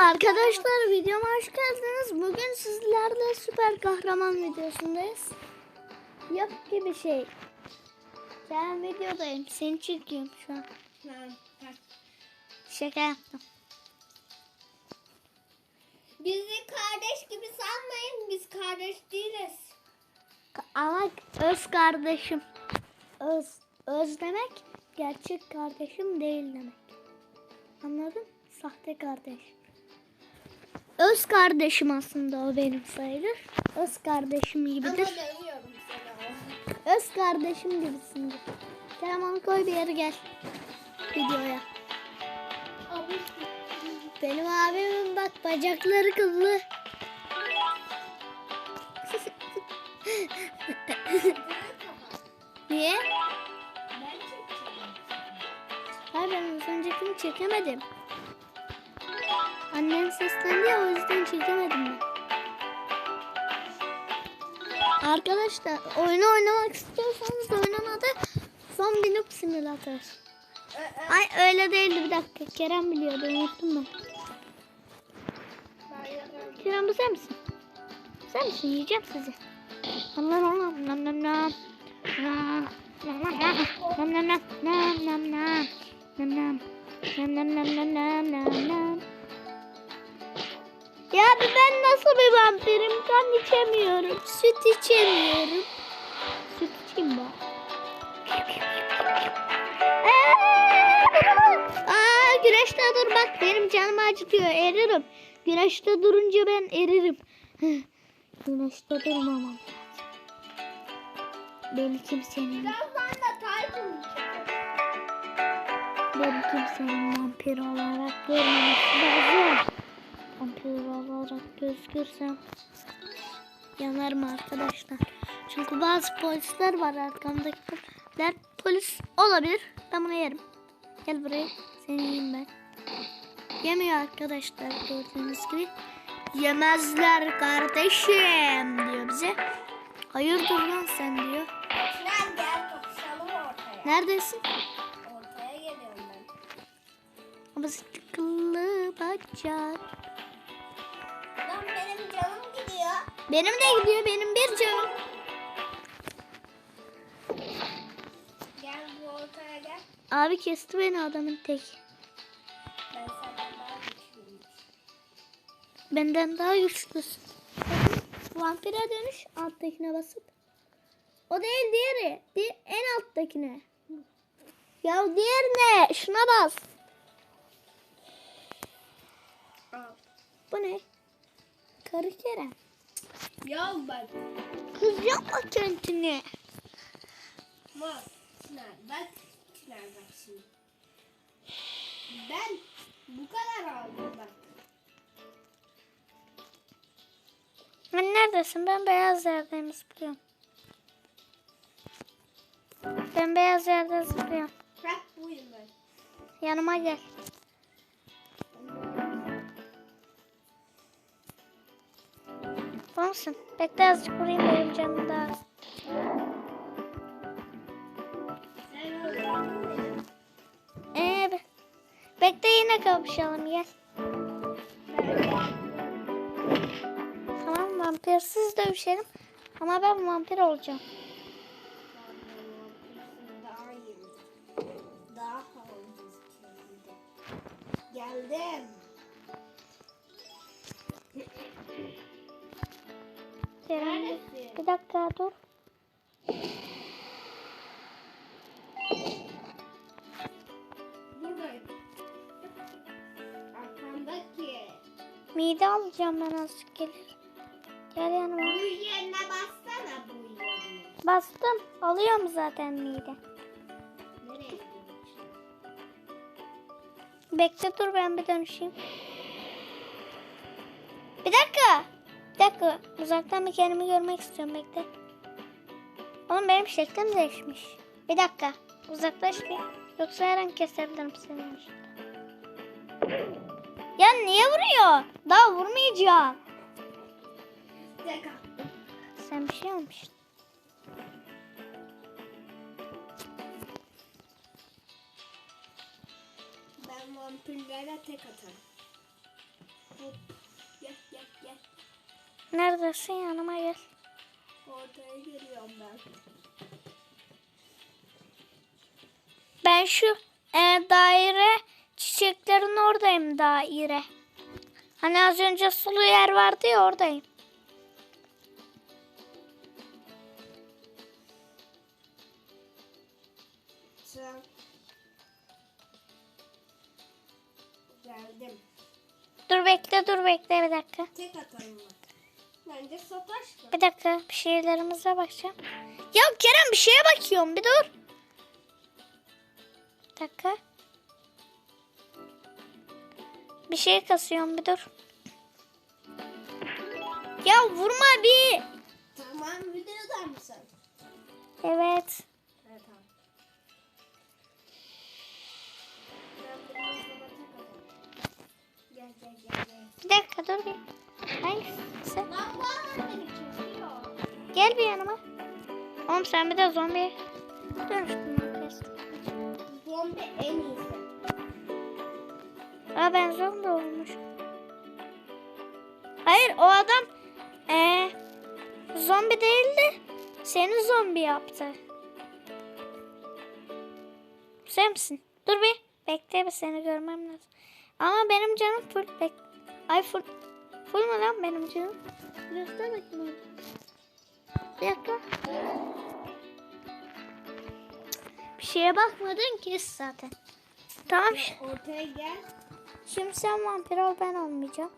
Arkadaşlar videoma hoş geldiniz. Bugün sizlerle süper kahraman videosundayız. Yok gibi şey. Ben videodayım. Seni çekiyorum şu an. Şaka yaptım. Bizi kardeş gibi sanmayın. Biz kardeş değiliz. Ama öz kardeşim. Öz. Öz demek gerçek kardeşim değil demek. Anladın? Sahte kardeş. Öz kardeşim aslında o benim sayılır. Öz kardeşim Ama gibidir. dövüyorum seni. Öz kardeşim gibisindir. Telefonu koy bir yere gel. Videoya. Benim abimin bak bacakları kıllı. Niye? Ben çekeceğim. Hayır ben az öncekini çekemedim. Annem seslendi ya o yüzden çekemedim ben. Arkadaşlar oyunu oynamak istiyorsanız oyunun adı Zombie Noob Simulator. Ee, e, Ay öyle değildi bir dakika. Kerem biliyordu unuttum ben. Kerem bu sen misin? Sen misin? Yiyeceğim sizi. Nam nam nam nam. Nam nam nam nam nam nam nam nam nam nam nam nam nam nam nam nam Ya ben nasıl bir vampirim? Kan içemiyorum. Süt içemiyorum. Süt içeyim bak. Aa, güneşte dur bak benim canım acıtıyor eririm. Güneşte durunca ben eririm. güneşte durmamam. Beni kimsenin, Birazdan da Tayfun beni kimsenin vampir olarak görmemesi lazım. Vampir olarak gözükürsem yanarım arkadaşlar. Çünkü bazı polisler var arkamdakiler polis olabilir. Ben bunu yerim. Gel buraya. Seni yiyeyim ben. Yemiyor arkadaşlar gördüğünüz gibi. Yemezler kardeşim diyor bize. Hayırdır lan sen diyor. Sinan gel kapışalım ortaya. Neredesin? Ortaya geliyorum ben. Ama sıkılı bacak. Benim canım gidiyor. Benim de gidiyor benim bir canım. Gel bu ortaya gel. Abi kesti beni adamın tek. Ben senden daha güçlüyüm. Benden daha güçlüsün. Vampire dönüş alttakine basıp. O değil diğeri. Di en alttakine. Ya diğer ne? Şuna bas. Bu ne? Karı Kerem. Ya bak. Kız yapma kendini. Bak. Sinan bak. Sinan bak şimdi. Ben bu kadar aldım bak. Sen neredesin? Ben beyaz yerdeyim zıplıyorum. Ben beyaz yerde zıplıyorum. Bak buyum ben. Yanıma gel. Mısın? Bekle azıcık vurayım benim canım daha. Ee, be- bekle yine kapışalım gel. Tamam vampirsiz dövüşelim. Ama ben vampir olacağım. Geldim. Bir dakika dur. Mide alacağım ben azıcık gelir. Gel yanıma. Bu yerine bassana bu yerine. Bastım. Alıyorum zaten mide. Nereye? Bekle dur ben bir dönüşeyim. Bir dakika. Bir dakika. Uzaktan bir kendimi görmek istiyorum. Bekle. Oğlum benim şeklim değişmiş. Bir dakika. Uzaklaş bir. Yoksa her an kesebilirim seni. Ya niye vuruyor? Daha vurmayacağım. Tek at. Sen bir şey almıştın. Ben vampirlere tek atarım. Hop. Neredesin yanıma gel. Ortaya geliyorum ben. Ben şu e, daire çiçeklerin oradayım daire. Hani az önce sulu yer vardı ya oradayım. Sen. Geldim. Dur bekle dur bekle bir dakika. Tek atarım bak. Bence sataştı. Bir dakika bir şeylerimize bakacağım. Ya Kerem bir şeye bakıyorum bir dur. Bir dakika. Bir şey kasıyorum bir dur. Ya vurma bir. Tamam videoda mısın? Evet Oğlum sen bir de zombi dönüştün. arkadaşlar. Zombi en iyisi. Aa ben zombi olmuşum. Hayır o adam ee, zombi değildi. Seni zombi yaptı. Sen misin? Dur bir. Bekle bir seni görmem lazım. Ama benim canım full. Bek Ay full. Full mu lan benim canım? Göster bakayım. Bir dakika. Şeye bakmadın ki zaten. Tamam. ş- Ortaya gel. Şimdi sen vampir ol ben olmayacağım.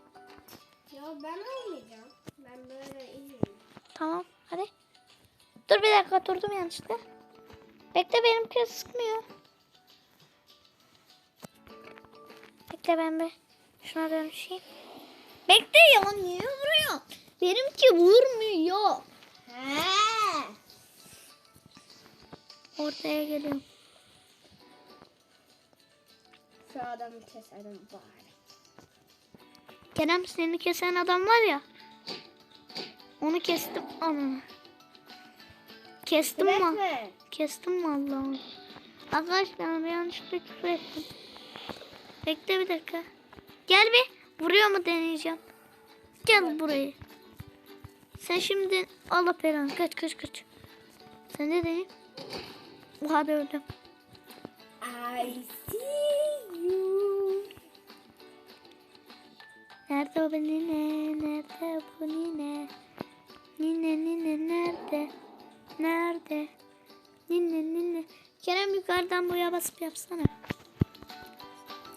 Ya ben olmayacağım. Ben böyle iyiyim. Tamam hadi. Dur bir dakika durdum yanlışlıkla. Bekle benimki sıkmıyor. Bekle ben bir şuna dönüşeyim. Bekle ya niye vuruyor? Benimki vurmuyor. He. Ortaya geliyorum. Şu adamı keselim bari. Kerem seni kesen adam var ya. Onu kestim. Ana. Kestim mi? Kestim vallahi. Arkadaşlar yanlışlıkla küfür ettim. Bekle bir dakika. Gel bir. Vuruyor mu deneyeceğim. Gel buraya. Sen şimdi al Peran. Kaç kaç kaç. Sen de deneyim. Da öldüm. I see you. Nerede o be nine? Nerede bu nine? Nine nine nerede? Nerede? Nine nine. Kerem yukarıdan buraya basıp yapsana.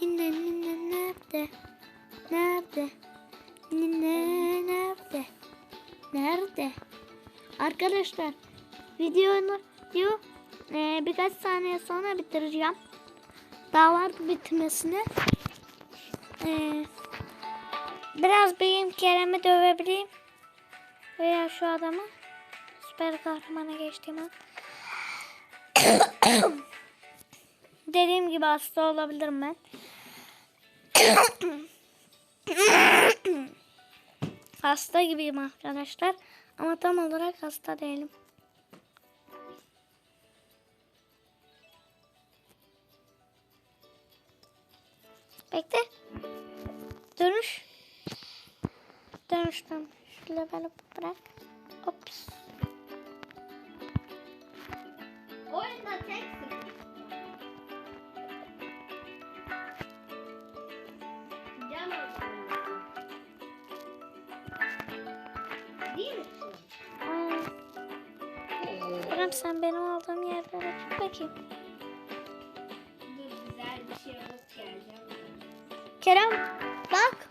Nine nine nerede? Nerede? Nine nerede? Nerede? Arkadaşlar videonu diyor, e, birkaç saniye sonra bitireceğim. Daha var bitmesine. Eee Biraz benim Kerem'i dövebileyim. Veya şu adamı. Süper kahramana geçtiğim an. Dediğim gibi hasta olabilirim ben. hasta gibiyim arkadaşlar. Ama tam olarak hasta değilim. Bekle. Dönüş. Dönüştüm. Şu leveli bırak. Ops. Oyunda teksin. Değil mi? Aa. Kerem sen benim olduğum yerlere bakayım. Kerem bak.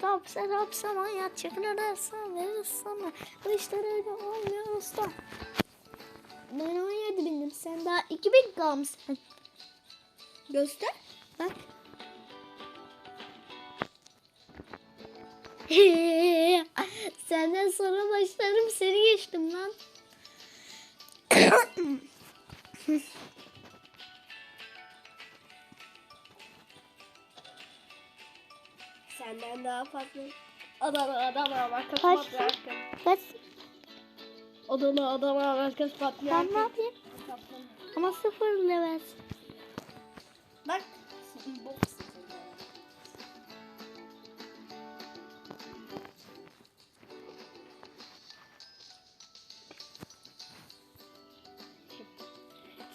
Top sen top sana yat çıkırırsan verirsen bu işler öyle olmuyor usta. Ben 17 bindim sen daha 2000 kalmışsın. Göster. Bak. Senden sonra başlarım seni geçtim lan. Senden daha fazla. Adana Adana markası Kaç? patlıyor. Kaç? Adana Adana markası patlıyor. Ben ne yapayım? Ama sıfır level. Bak. Box.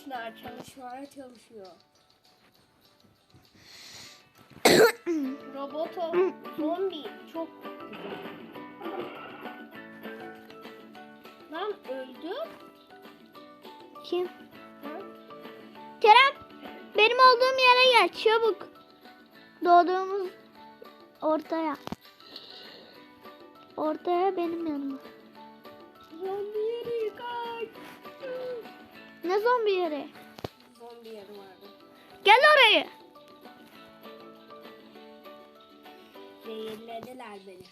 Şimdi çalışıyor. Roboto zombi çok güzel. Lan öldü. Kim? Ha? Kerem benim olduğum yere gel çabuk. Doğduğumuz ortaya. Ortaya benim yanıma. Zombi yeri kaç. Ne zombi yeri? Zombi yeri vardı. Gel oraya. Zehirlediler beni.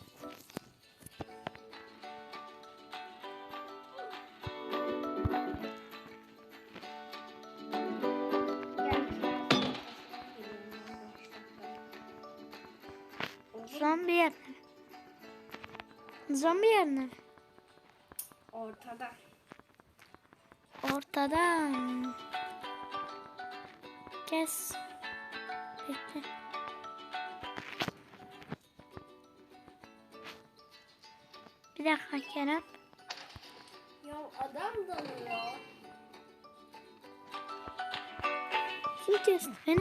Zombi yer. Zombi yer ne? Ortada. Ortada. Kes. Bekle. Dakika Kerem. Ya adam dalıyor. Kim kesti beni?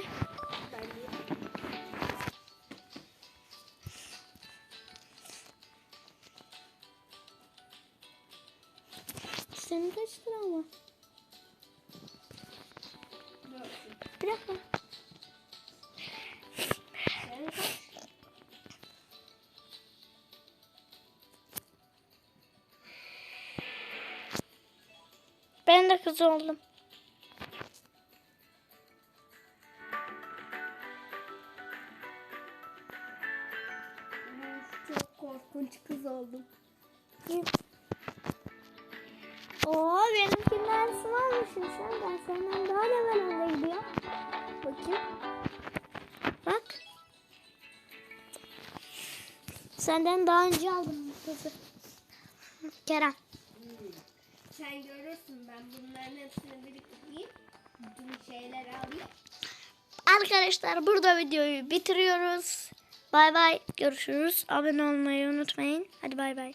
Ben de kız oldum. Çok korkunç kız oldum. Oo benimkinden sınavmışsın sen. Ben senden daha level önde gidiyorum. Bakayım. Bak. Senden daha önce aldım bu kızı. Kerem. Sen görürsün ben bunların hepsini biriktireyim. Bütün şeyleri alayım. Arkadaşlar burada videoyu bitiriyoruz. Bay bay. Görüşürüz. Abone olmayı unutmayın. Hadi bay bay.